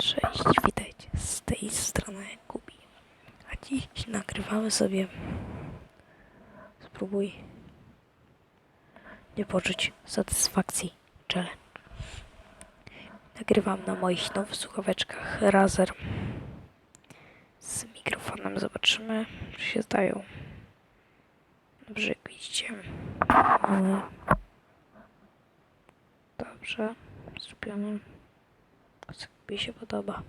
Cześć, witajcie z tej strony Kubi. A dziś nagrywamy sobie. Spróbuj nie poczuć satysfakcji challenge. Nagrywam na moich nowych słuchaweczkach Razer z mikrofonem. Zobaczymy, czy się zdają. Dobrze, jak widzicie. Dobrze, zrobiony. Mi się podoba.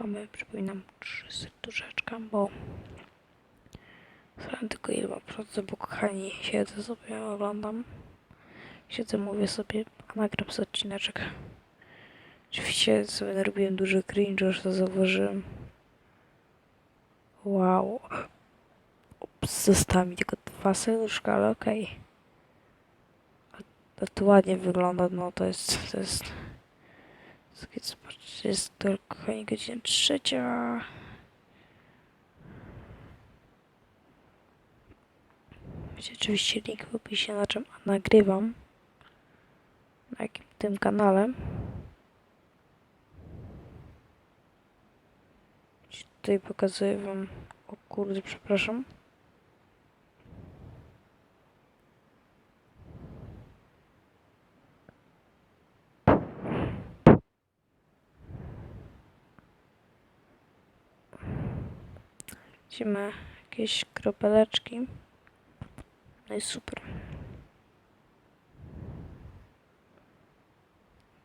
Mamy, przypominam, trzy serduszeczka, bo Słucham tylko ile mam bo kochani, siedzę sobie, oglądam. Siedzę, mówię sobie, a nagram sobie odcineczek. Oczywiście sobie narobiłem duży cringe, już to zauważyłem. Wow. Ups, została mi tylko dwa serduszka, ale okej. A to ładnie wygląda, no to jest, to jest... Zobaczcie, jest kochani godzina trzecia. Macie oczywiście link w opisie na czym nagrywam. Na jakim tym kanale. Tutaj pokazuję wam. O kurde, przepraszam. Widzimy jakieś kropeleczki. No i super.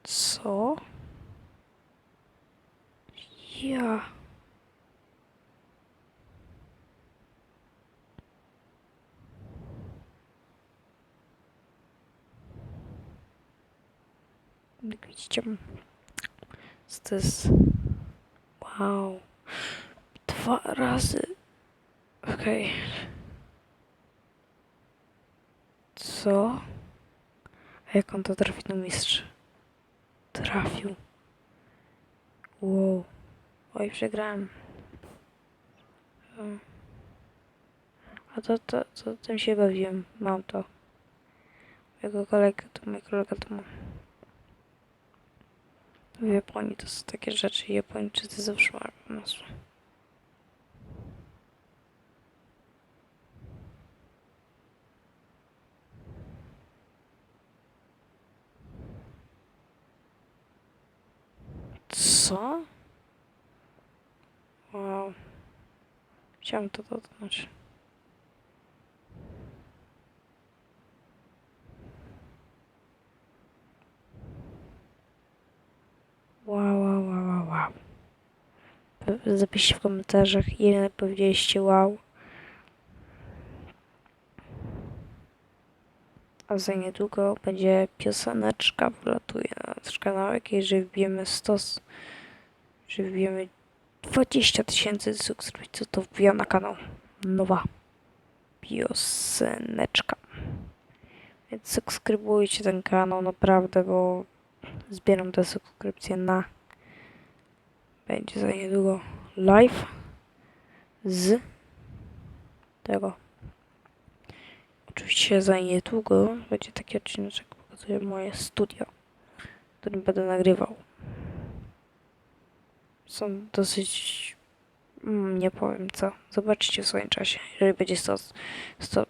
Co? Ja. Jak widzicie, to jest? Wow. Dwa razy. Okej. Co? A jak on to trafi na mistrz? Trafił. Wow. Oj, przegrałem. A to, to, to tym się bawiłem. Mam to. Mojego kolega, to mój kolega to ma. W Japonii to są takie rzeczy. Japończycy zawsze mają pomysły. Co? Wow. Chciałem to dotknąć. Wow, wow, wow, wow, wow. Zapiszcie w komentarzach, ile powiedzieliście wow. A za niedługo będzie pioseneczka, wlatuje na nasz kanał, jeżeli wbijemy 100, s- jeżeli wbijemy 20 tysięcy subskrypcji, to wbijam na kanał nowa pioseneczka. Więc subskrybujcie ten kanał naprawdę, bo zbieram te subskrypcje na będzie za niedługo live z tego Oczywiście za niedługo będzie taki odcinek, pokazuje moje studio, w którym będę nagrywał. Są dosyć... mm, nie powiem co. Zobaczycie w swoim czasie, jeżeli będzie 100, 100,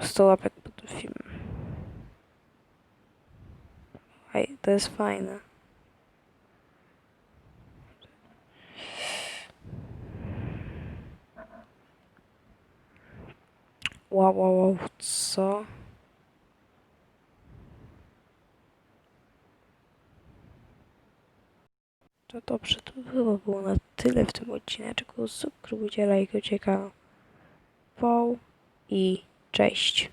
100 łapek pod filmem. Ej, to jest fajne. Wow, wow, wow, co? To dobrze, to było, było na tyle w tym odcineczku. Subskrybujcie, lajkujcie kanał. Wow i cześć.